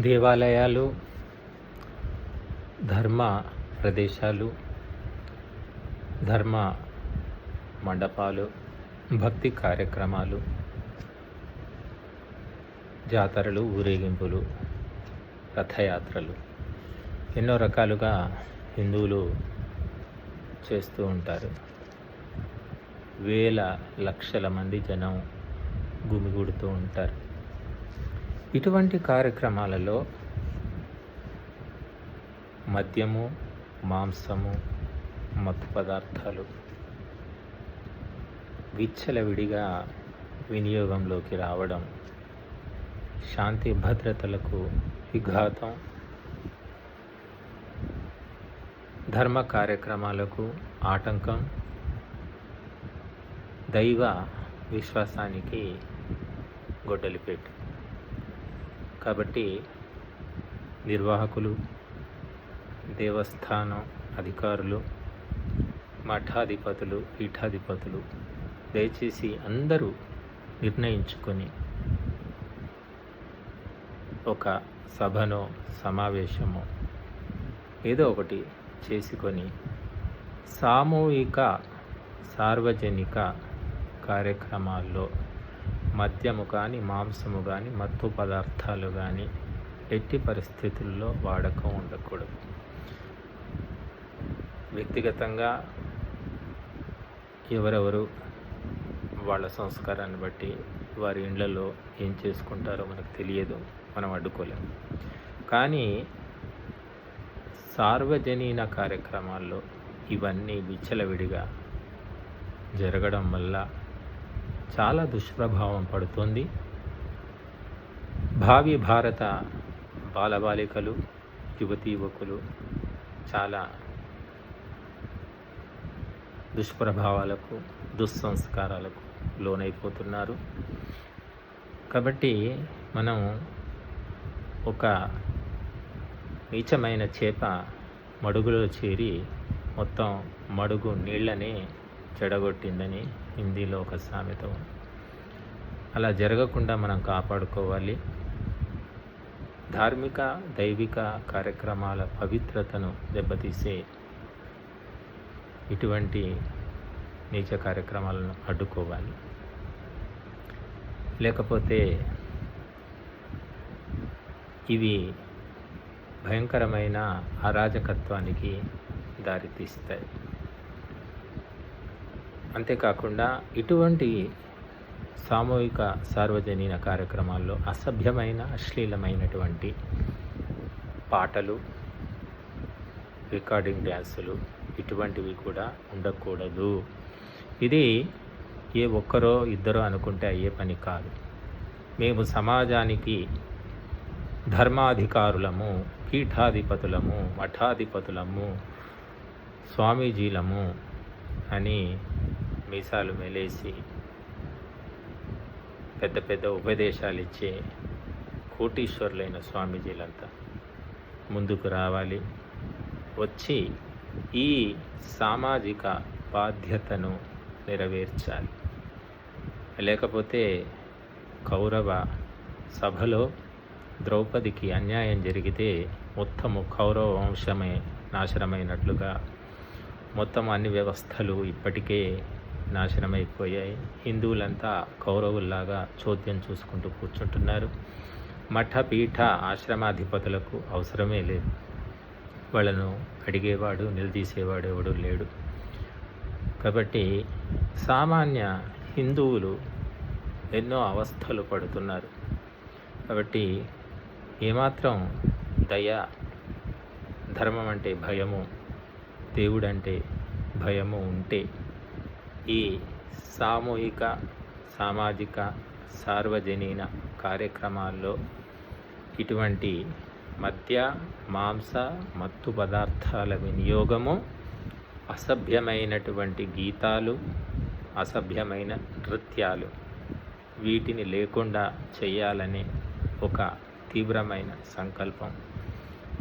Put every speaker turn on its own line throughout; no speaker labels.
దేవాలయాలు ధర్మ ప్రదేశాలు ధర్మ మండపాలు భక్తి కార్యక్రమాలు జాతరలు ఊరేగింపులు రథయాత్రలు. ఎన్నో రకాలుగా హిందువులు చేస్తూ ఉంటారు. వేల లక్షల మంది జనం గుమిగూడుతూ ఉంటారు. ఇటువంటి కార్యక్రమాలలో మద్యము మాంసము మత్తు పదార్థాలు విచ్చలవిడిగా వినియోగంలోకి రావడం శాంతి భద్రతలకు విఘాతం ధర్మ కార్యక్రమాలకు ఆటంకం దైవ విశ్వాసానికి గొడ్డలిపెట్టు కాబట్టి నిర్వాహకులు దేవస్థానం అధికారులు మఠాధిపతులు పీఠాధిపతులు దయచేసి అందరూ నిర్ణయించుకొని ఒక సభనో సమావేశమో ఏదో ఒకటి చేసుకొని సామూహిక సార్వజనిక కార్యక్రమాల్లో మద్యము కానీ మాంసము కానీ మత్తు పదార్థాలు కానీ ఎట్టి పరిస్థితుల్లో వాడకం ఉండకూడదు. వ్యక్తిగతంగా ఎవరెవరు వాళ్ళ సంస్కారాన్ని బట్టి వారి ఇండ్లలో ఏం చేసుకుంటారో మనకు తెలియదు మనం అడ్డుకోలేము కానీ సార్వజనీన కార్యక్రమాల్లో ఇవన్నీ విచ్చలవిడిగా జరగడం వల్ల చాలా దుష్ప్రభావం పడుతుంది. భావి భారత బాలబాలికలు యువతీ యువకులు చాలా దుష్ప్రభావాలకు దుస్సంస్కారాలకు లోనైపోతున్నారు. కాబట్టి మనం ఒక నీచమైన చేప మడుగులో చేరి మొత్తం మడుగు నీళ్ళని చెడగొట్టిందని హిందీలో ఒక సామెత ఉంది. అలా జరగకుండా మనం కాపాడుకోవాలి. ధార్మిక దైవిక కార్యక్రమాల పవిత్రతను దెబ్బతీసే ఇటువంటి నీచ కార్యక్రమాలను అడ్డుకోవాలి. లేకపోతే ఇవి భయంకరమైన అరాజకత్వానికి దారితీస్తాయి. అంతేకాకుండా ఇటువంటి సామూహిక సార్వజనీన కార్యక్రమాల్లో అసభ్యమైన అశ్లీలమైనటువంటి పాటలు రికార్డింగ్ డ్యాన్సులు ఇటువంటివి కూడా ఉండకూడదు. ఇది ఏ ఒక్కరో ఇద్దరో అనుకుంటే అయ్యే పని కాదు. మేము సమాజానికి ధర్మాధికారులము పీఠాధిపతులము మఠాధిపతులము స్వామీజీలము అని మీసాలు మెలేసి పెద్ద పెద్ద ఉపదేశాలు ఇచ్చే కోటీశ్వరులైన స్వామీజీలంతా ముందుకు రావాలి. వచ్చి ఈ సామాజిక బాధ్యతను నెరవేర్చాలి. లేకపోతే కౌరవ సభలో ద్రౌపదికి అన్యాయం జరిగితే మొత్తము కౌరవ వంశమే నాశనమైనట్లుగా మొత్తం అన్ని వ్యవస్థలు ఇప్పటికే నాశనమైపోయాయి. హిందువులంతా కౌరవుల్లాగా చోద్యం చూసుకుంటూ కూర్చుంటున్నారు. మఠ పీఠ ఆశ్రమాధిపతులకు అవసరమే లేదు. వాళ్ళను అడిగేవాడు నిలదీసేవాడు ఎవడు లేడు. కాబట్టి సామాన్య హిందువులు ఎన్నో అవస్థలు పడుతున్నారు. కాబట్టి ఏమాత్రం దయ ధర్మం అంటే భయము దేవుడంటే భయము ఉంటే ఈ సామూహిక సామాజిక సార్వజనీన కార్యక్రమాల్లో ఇటువంటి మద్య మాంస మత్తు పదార్థాల వినియోగము అసభ్యమైనటువంటి గీతాలు అసభ్యమైన నృత్యాలు వీటిని లేకుండా చేయాలనే ఒక తీవ్రమైన సంకల్పం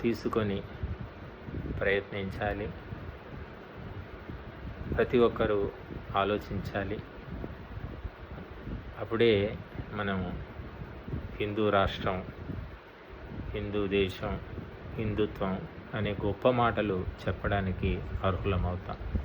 తీసుకొని ప్రయత్నించాలి. ప్రతి ఒక్కరూ ఆలోచించాలి. అప్పుడే మనం హిందూ రాష్ట్రం హిందూ దేశం హిందుత్వం అనే గొప్ప మాటలు చెప్పడానికి అర్హులమవుతాం.